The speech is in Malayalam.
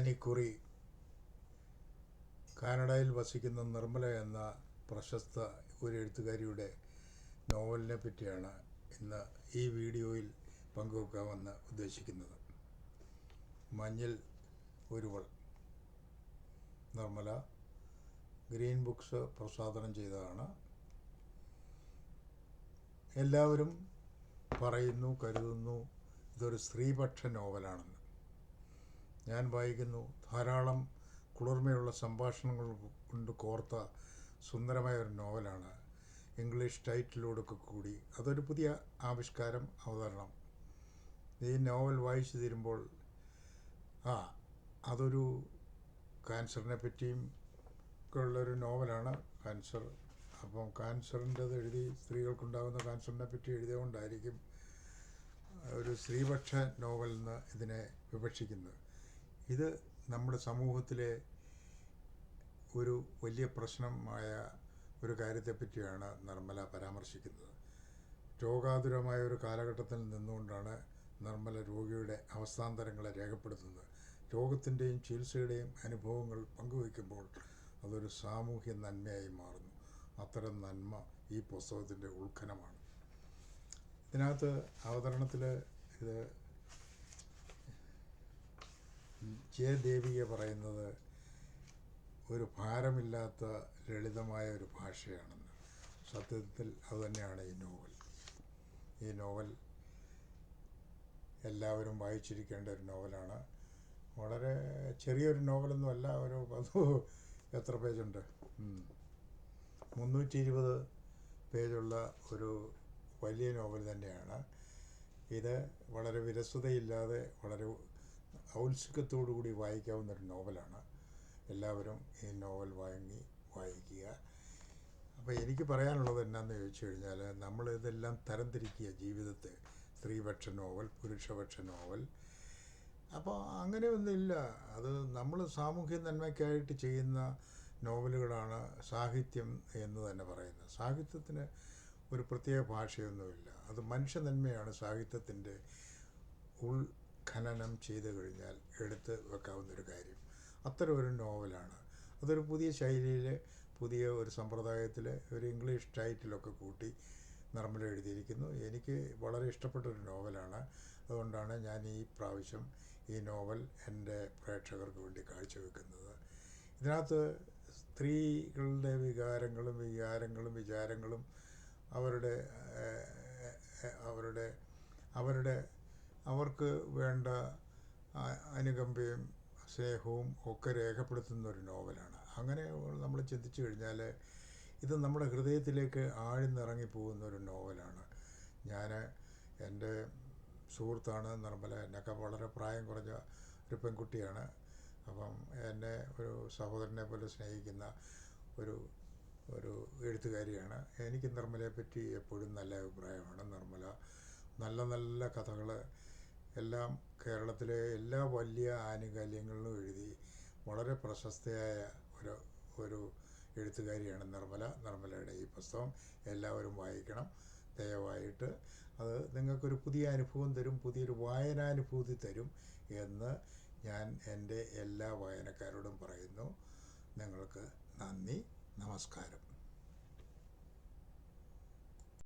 അനിക്കുറി കാനഡയിൽ വസിക്കുന്ന നിർമ്മല എന്ന പ്രശസ്ത ഒരു എഴുത്തുകാരിയുടെ നോവലിനെ പറ്റിയാണ് ഇന്ന് ഈ വീഡിയോയിൽ പങ്കുവെക്കാമെന്ന് ഉദ്ദേശിക്കുന്നത്. മഞ്ഞിൽ ഒരുവൾ. നിർമ്മല ഗ്രീൻ ബുക്സ് പ്രസാദനം ചെയ്തതാണ്. എല്ലാവരും പറയുന്നു കരുതുന്നു ഇതൊരു സ്ത്രീപക്ഷ നോവലാണെന്ന്. ഞാൻ വായിക്കുന്നു. ധാരാളം കുളിർമയുള്ള സംഭാഷണങ്ങൾ കൊണ്ട് കോർത്ത സുന്ദരമായ ഒരു നോവലാണ്. ഇംഗ്ലീഷ് ടൈറ്റിലോടൊക്കെ കൂടി. അതൊരു പുതിയ ആവിഷ്കാരം അവതരണം. ഈ നോവൽ വായിച്ചു തീരുമ്പോൾ ആ അതൊരു ക്യാൻസറിനെ പറ്റിയും ഉള്ളൊരു നോവലാണ് ക്യാൻസർ അപ്പം ക്യാൻസറിന്റെത് എഴുതി സ്ത്രീകൾക്കുണ്ടാകുന്ന ക്യാൻസറിനെ പറ്റി എഴുതിയതുകൊണ്ടായിരിക്കും ഒരു സ്ത്രീപക്ഷ നോവൽ എന്ന് ഇതിനെ വിവക്ഷിക്കുന്നത്. ഇത് നമ്മുടെ സമൂഹത്തിലെ ഒരു വലിയ പ്രശ്നമായ ഒരു കാര്യത്തെപ്പറ്റിയാണ് നിർമ്മല പരാമർശിക്കുന്നത്. രോഗാതുരമായ ഒരു കാലഘട്ടത്തിൽ നിന്നുകൊണ്ടാണ് നിർമ്മല രോഗിയുടെ അവസ്ഥാന്തരങ്ങളെ രേഖപ്പെടുത്തുന്നത്. രോഗത്തിന്റെയും ചികിത്സയുടെയും അനുഭവങ്ങൾ പങ്കുവയ്ക്കുമ്പോൾ അതൊരു സാമൂഹ്യ നന്മയായി മാറുന്നു. അത്തരം നന്മ ഈ പുസ്തകത്തിന്റെ ഉത്ഖനമാണ് ഇതിനകത്ത് അവതരണത്തിൽ ഇത് ജയദേവിക പറയുന്നത് ഒരു ഭാരമില്ലാത്ത ലളിതമായ ഒരു ഭാഷയാണെന്ന്. സത്യത്തിൽ അതുതന്നെയാണ് ഈ നോവൽ. ഈ നോവൽ എല്ലാവരും വായിച്ചിരിക്കേണ്ട ഒരു നോവലാണ്. വളരെ ചെറിയൊരു നോവലൊന്നുമല്ല ഒരു അത് എത്ര പേജുണ്ട്? മുന്നൂറ്റി ഇരുപത് പേജുള്ള ഒരു വലിയ നോവൽ തന്നെയാണ്. ഇത് വളരെ വിരസതയില്ലാതെ വളരെ ഔത്സുക്യത്തോടു കൂടി വായിക്കാവുന്ന ഒരു നോവലാണ്. എല്ലാവരും ഈ നോവൽ വാങ്ങി വായിക്കുക. അപ്പോൾ എനിക്ക് പറയാനുള്ളത് എന്നാന്ന് ചോദിച്ചു കഴിഞ്ഞാൽ നമ്മൾ ഇതെല്ലാം തരംതിരിക്കുക ജീവിതത്തെ. സ്ത്രീപക്ഷ നോവൽ പുരുഷപക്ഷ നോവൽ. അപ്പോൾ അങ്ങനെയൊന്നുമില്ല. അത് നമ്മൾ സാമൂഹ്യ നന്മയ്ക്കായിട്ട് ചെയ്യുന്ന നോവലുകളാണ് സാഹിത്യം എന്ന് തന്നെ പറയുന്നത്. സാഹിത്യത്തിന് ഒരു പ്രത്യേക ഭാഷയൊന്നുമില്ല. അത് മനുഷ്യ നന്മയാണ് സാഹിത്യത്തിന്റെ ഉൾഖനനം ചെയ്തു കഴിഞ്ഞാൽ എടുത്ത് വെക്കാവുന്ന ഒരു കാര്യം. അത്തരം ഒരു നോവലാണ്. അതൊരു പുതിയ ശൈലിയിൽ പുതിയ ഒരു സമ്പ്രദായത്തിൽ ഒരു ഇംഗ്ലീഷ് ടൈറ്റിലൊക്കെ കൂട്ടി നർമ്മൽ എഴുതിയിരിക്കുന്നു. എനിക്ക് വളരെ ഇഷ്ടപ്പെട്ട ഒരു നോവലാണ്. അതുകൊണ്ടാണ് ഞാൻ ഈ പ്രാവശ്യം ഈ നോവൽ എന്റെ പ്രേക്ഷകർക്ക് വേണ്ടി കാഴ്ചവെക്കുന്നത് ഇതിനകത്ത് സ്ത്രീകളുടെ വികാരങ്ങളും വികാരങ്ങളും വിചാരങ്ങളും അവരുടെ അവരുടെ അവരുടെ അവർക്ക് വേണ്ട അനുകമ്പയും സ്നേഹവും ഒക്കെ രേഖപ്പെടുത്തുന്ന ഒരു നോവലാണ്. അങ്ങനെ നമ്മൾ ചിന്തിച്ചു കഴിഞ്ഞാൽ ഇത് നമ്മുടെ ഹൃദയത്തിലേക്ക് ആഴ്ന്നിറങ്ങി പോകുന്ന ഒരു നോവലാണ്. ഞാൻ എന്റെ സുഹൃത്താണ് നിർമ്മല. എന്നൊക്കെ വളരെ പ്രായം കുറഞ്ഞ ഒരു പെൺകുട്ടിയാണ്. അപ്പം എന്നെ ഒരു സഹോദരനെ പോലെ സ്നേഹിക്കുന്ന ഒരു ഒരു എഴുത്തുകാരിയാണ്. എനിക്ക് നിർമ്മലയെ പറ്റി എപ്പോഴും നല്ല അഭിപ്രായമാണ്. നിർമ്മല നല്ല നല്ല കഥകൾ എല്ലാം കേരളത്തിലെ എല്ലാ വലിയ ആനുകാലികങ്ങളിലും എഴുതി. വളരെ പ്രശസ്തയായ ഒരു ഒരു എഴുത്തുകാരിയാണ് നിർമ്മല. നിർമ്മലയുടെ ഈ പുസ്തകം എല്ലാവരും വായിക്കണം ദയവായിട്ട്. അത് നിങ്ങൾക്കൊരു പുതിയ അനുഭവം തരും പുതിയൊരു വായനാനുഭൂതി തരും എന്ന് ഞാൻ എന്റെ എല്ലാ വായനക്കാരോടും പറയുന്നു. നിങ്ങൾക്ക് നന്ദി നമസ്കാരം.